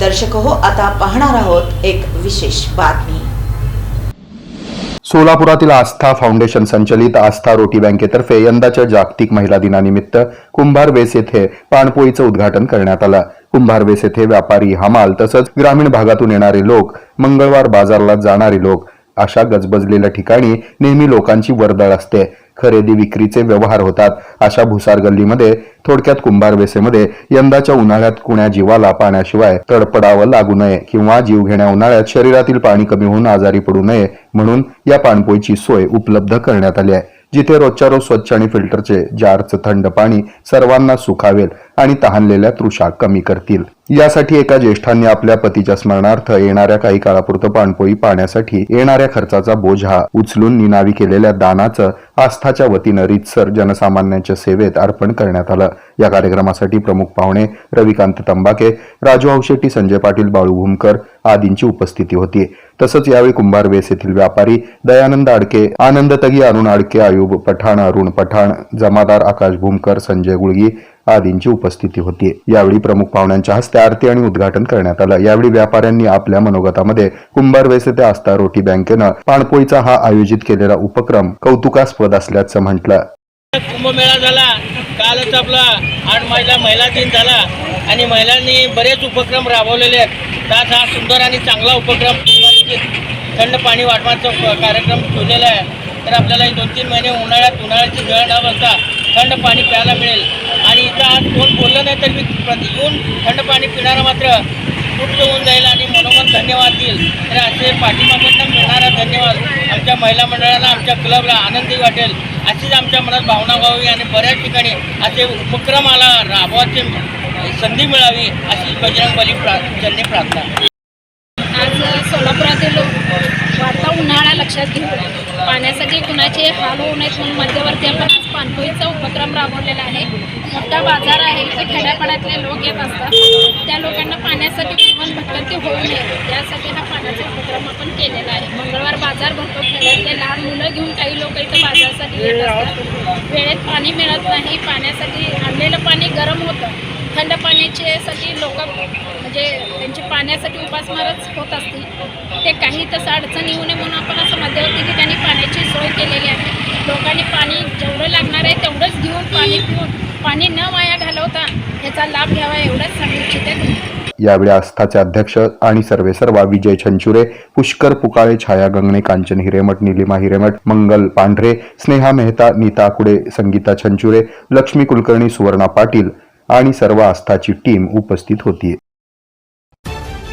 दर्शक हो आता पाहणार आहोत एक विशेष बातमी. सोलापुरातील आस्था फाउंडेशन संचलित आस्था रोटी बँकेतर्फे यंदाच्या जागतिक महिला दिनानिमित्त कुंभारवेस येथे पाणपोळीचं उद्घाटन करण्यात आलं. कुंभारवेस येथे व्यापारी हमाल तसंच ग्रामीण भागातून येणारे लोक मंगळवार बाजारला जाणारे लोक अशा गजबजलेल्या ठिकाणी नेहमी लोकांची वर्दळ असते. खरेदी विक्रीचे व्यवहार होतात. अशा भुसार गल्लीमध्ये थोडक्यात कुंभारवेसेमध्ये यंदाच्या उन्हाळ्यात कुण्या जीवाला पाण्याशिवाय तडपडावं लागू नये किंवा जीव घेण्या उन्हाळ्यात शरीरातील पाणी कमी होऊन आजारी पडू नये म्हणून या पाणपोईची सोय उपलब्ध करण्यात आली आहे. जिथे रोजच्या रोज स्वच्छ आणि फिल्टरचे जारचं थंड पाणी सर्वांना सुखावेल आणि तहानलेल्या तृषा कमी करतील. यासाठी एका ज्येष्ठांनी आपल्या पतीच्या स्मरणार्थ येणाऱ्या काही काळापुरतं पाणपोळी पाण्यासाठी येणाऱ्या खर्चाचा बोझा उचलून निनावी केलेल्या दानाचं आस्थाच्या वतीनं रीतसर जनसामान्यांच्या सेवेत अर्पण करण्यात आलं. या कार्यक्रमासाठी प्रमुख पाहुणे रविकांत तंबाके राजू औशेट्टी संजय पाटील बाळू भूमकर आदींची उपस्थिती होती. तसंच यावेळी कुंभारवेस येथील व्यापारी दयानंद आडके आनंद तगी अरुण आडके आयुब पठाण अरुण पठाण जमादार आकाश भूमकर संजय गुळगी आदींची उपस्थिती होती. यावेळी प्रमुख पाहुण्यांच्या हस्ते आरती आणि उद्घाटन करण्यात आलं. यावेळी व्यापाऱ्यांनी आपल्या मनोगतामध्ये कुंभारवेस ते आस्था रोटी बँकेनं पाणपोईचा हा आयोजित केलेला उपक्रम कौतुकास्पद असल्याचं म्हटलं. कुंभमेळा झाला. कालच आपला आठ महिला महिला दिन झाला. आणि महिलांनी बरेच उपक्रम राबवलेले आहेत. त्यात हा सुंदर आणि चांगला उपक्रम थंड पाणी वाटवाचा कार्यक्रम ठेवलेला आहे. तर आपल्याला दोन तीन महिने उन्हाळ्यात उन्हाळ्याची गळ न बसता थंड पाणी प्यायला मिळेल. आणि इथं आज कोण बोललं नाही तर मी प्रति येऊन थंड पाणी पिणारा मात्र तृप्त होऊन जाईल आणि मनोमन धन्यवाद देईल. तर असे पाठिंबाकडनं मिळणारा धन्यवाद आमच्या महिला मंडळाला आमच्या क्लबला आनंदी वाटेल अशीच आमच्या मनात भावना व्हावी आणि बऱ्याच ठिकाणी असे उपक्रमाला राबवायचे संधी मिळावी अशी बजरंग बली प्रा त्यांनी प्रार्थना आज सोलापुरातील वाढता उन्हाळा लक्षात घेऊन. पाण्यासाठी कुणाचे हाल होऊ नयेत म्हणून मध्यवर्ती आपण आज पाणपोईचा उपक्रम राबवलेला आहे. मोठा बाजार आहे इथे खेड्यापाड्यातले लोक येत असतात. त्या लोकांना पाण्यासाठी जीवन भटकंती होऊ नये. यासाठी हा पाण्याचा उपक्रम आपण केलेला आहे. मंगळवार बाजार भरतो. खेड्यातले लहान मुलं घेऊन काही लोक इथं बाजारासाठी येत असतात. वेळेत पाणी मिळत नाही. पाण्यासाठी आणलेलं पाणी गरम होतं. थंड पाण्याच्यासाठी लोक म्हणजे पाण्यासाठी उपासमारच होत असतील ते काही तसं अडचण येऊ नये म्हणून आपण असं मध्यवर्ती ठिकाणी पाण्याची सोय केलेली आहे. लोकांनी पाणी जेवढं लागणार आहे तेवढंच घेऊन पाणी पिऊन पाणी न वाया घालवता याचा लाभ घ्यावा एवढंच सांगू इच्छिते यावेळी आस्थाचे अध्यक्ष आणि सर्वे सर्वा विजय छंचुरे पुष्कर पुकाळे छाया गंगणे कांचन हिरेमठ निलिमा हिरेमठ मंगल पांढरे स्नेहा मेहता नीता कुडे संगीता छंचुरे लक्ष्मी कुलकर्णी सुवर्णा पाटील आणि सर्व आस्थाची टीम उपस्थित होती.